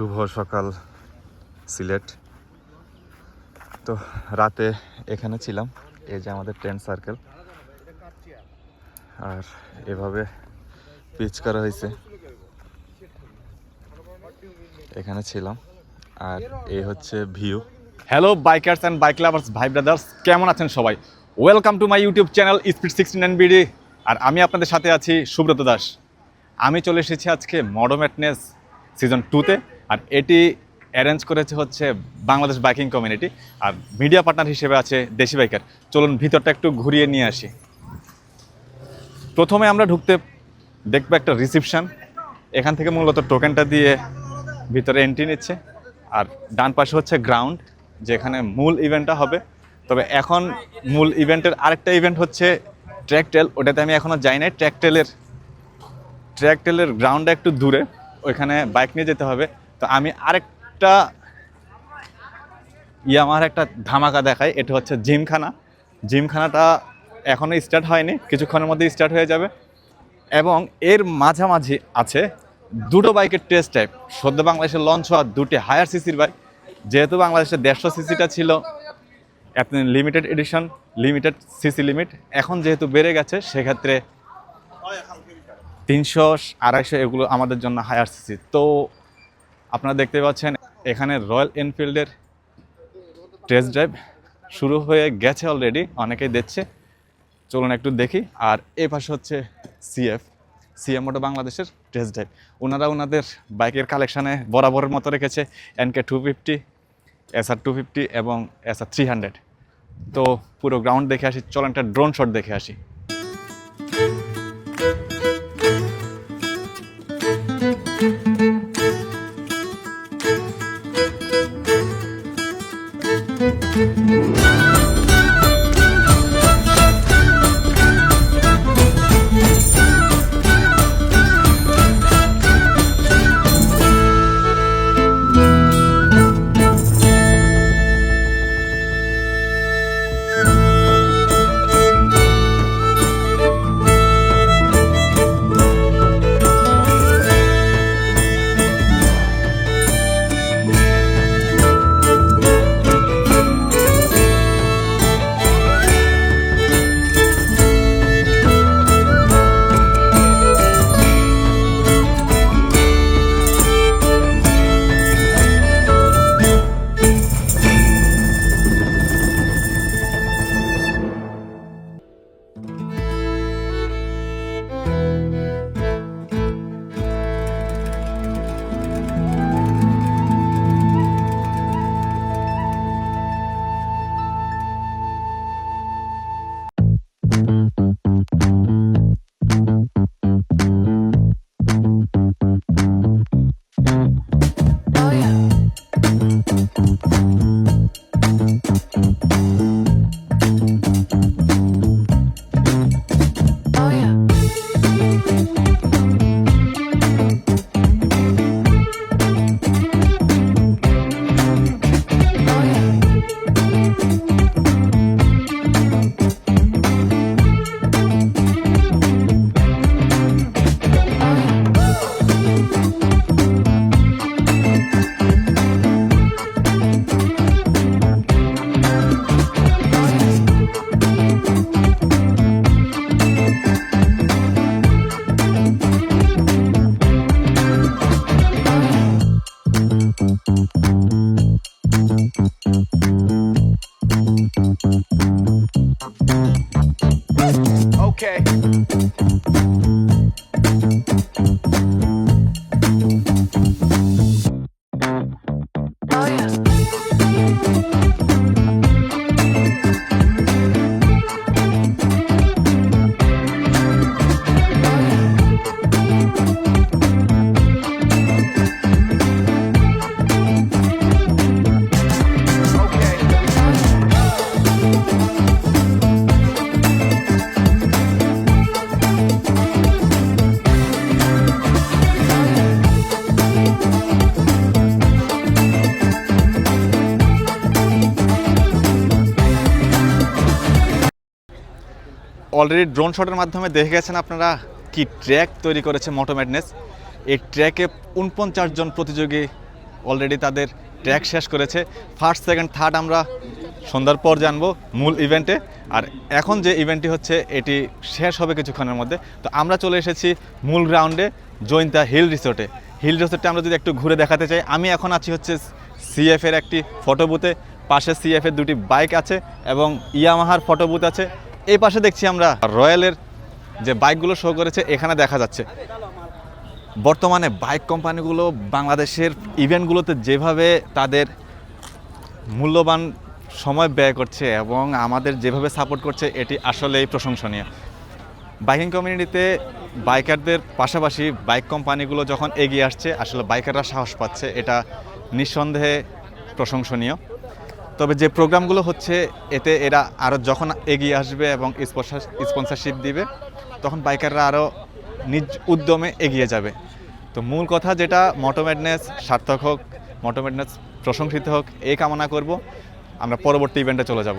শুভ সকাল, সিলেট। তো রাতে এখানে ছিলাম, এই যে আমাদের ট্রেন সার্কেল আর এভাবে পিচ করা হয়েছে। এখানে ছিলাম, আর এই হচ্ছে view hello bikers and bike lovers ভাই ব্রাদার্স কেমন আছেন সবাই? Welcome to my YouTube channel speed sixty nine BD আর আমি আপনাদের সাথে আছি সুব্রত দাস। আমি চলে এসেছি আজকে মডো ম্যাটনেস সিজন টুতে আর এটি অ্যারেঞ্জ করেছে হচ্ছে বাংলাদেশ বাইকিং কমিউনিটি আর মিডিয়া পার্টনার হিসেবে আছে দেশি বাইকার চলুন ভিতরটা একটু ঘুরিয়ে নিয়ে আসি। প্রথমে আমরা ঢুকতে দেখব একটা রিসিপশন এখান থেকে মূলত টোকেনটা দিয়ে ভিতরে এন্ট্রি নিচ্ছে। আর ডান পাশে হচ্ছে গ্রাউন্ড যেখানে মূল ইভেন্টটা হবে। তবে এখন মূল ইভেন্টের আরেকটা ইভেন্ট হচ্ছে ট্র্যাক টেল ওটাতে আমি এখনও যাই নাই। ট্র্যাক টেলের ট্র্যাক টেলের গ্রাউন্ডটা একটু দূরে। ওইখানে বাইক নিয়ে যেতে হবে। তো আমি আরেকটা ইয়ামার একটা ধামাকা দেখাই, এটা হচ্ছে জিমখানা। জিমখানাটা এখনও স্টার্ট হয়নি, কিছুক্ষণের মধ্যে স্টার্ট হয়ে যাবে। এবং এর মাঝামাঝি আছে দুটো বাইকের টেস্ট টাইপ সদ্য বাংলাদেশে লঞ্চ হওয়া দুটি হায়ার সিসির বাইক যেহেতু বাংলাদেশের দেড়শো সিসিটা ছিল আপনি limited edition limited CC limit এখন যেহেতু বেড়ে গেছে, সেক্ষেত্রে তিনশো আড়াইশো এগুলো আমাদের জন্য হায়ার সিসি তো আপনারা দেখতে পাচ্ছেন, এখানে রয়্যাল এনফিল্ডের টেস্ট ড্রাইভ শুরু হয়ে গেছে অলরেডি অনেকেই দেখছে। চলুন একটু দেখি, আর এই পাশে হচ্ছে সিএফ সিএম মোটো বাংলাদেশের টেস্ট ড্রাইভ ওনারা ওনাদের বাইকের কালেকশানে বরাবরের মতো রেখেছে NK two fifty SR two fifty এবং এসআর থ্রি হান্ড্রেড তো পুরো গ্রাউন্ড দেখে আসি, চলুন একটা ড্রোন শট দেখে আসি। অলরেডি ড্রোন শটের মাধ্যমে দেখে গেছেন আপনারা কি ট্র্যাক তৈরি করেছে মোটো ম্যাডনেস এই ট্র্যাকে উনপঞ্চাশ জন প্রতিযোগী অলরেডি তাদের ট্র্যাক শেষ করেছে। ফার্স্ট সেকেন্ড থার্ড আমরা সন্ধ্যার পর জানব মূল ইভেন্টে আর এখন যে ইভেন্টটি হচ্ছে, এটি শেষ হবে কিছুক্ষণের মধ্যে। তো আমরা চলে এসেছি মূল গ্রাউন্ডে জৈন্তা হিল রিসোর্টে। হিল রিসোর্টে আমরা যদি একটু ঘুরে দেখাতে চাই, আমি এখন আছি হচ্ছে সিএফের একটি ফটো বুথে পাশে সিএফ এর দুটি বাইক আছে এবং ইয়ামাহার ফটো বুথ আছে। এই পাশে দেখছি আমরা রয়্যালের যে বাইকগুলো শো করেছে, এখানে দেখা যাচ্ছে। বর্তমানে বাইক কোম্পানিগুলো বাংলাদেশের ইভেন্টগুলোতে যেভাবে তাদের মূল্যবান সময় ব্যয় করছে এবং আমাদের যেভাবে সাপোর্ট করছে, এটি আসলেই প্রশংসনীয়। বাইকিং কমিউনিটিতে বাইকারদের পাশাপাশি বাইক কোম্পানিগুলো যখন এগিয়ে আসছে, আসলে বাইকাররা সাহস পাচ্ছে, এটা নিঃসন্দেহে প্রশংসনীয়। তবে যে প্রোগ্রামগুলো হচ্ছে, এতে এরা আরও যখন এগিয়ে আসবে এবং স্পন্সরশিপ দিবে, তখন বাইকাররা আরও নিজ উদ্যমে এগিয়ে যাবে। তো মূল কথা যেটা মোটোম্যাডনেস সার্থক হোক মোটোম্যাডনেস প্রশংসিত হোক এই কামনা করব। আমরা পরবর্তী ইভেন্টে চলে যাব।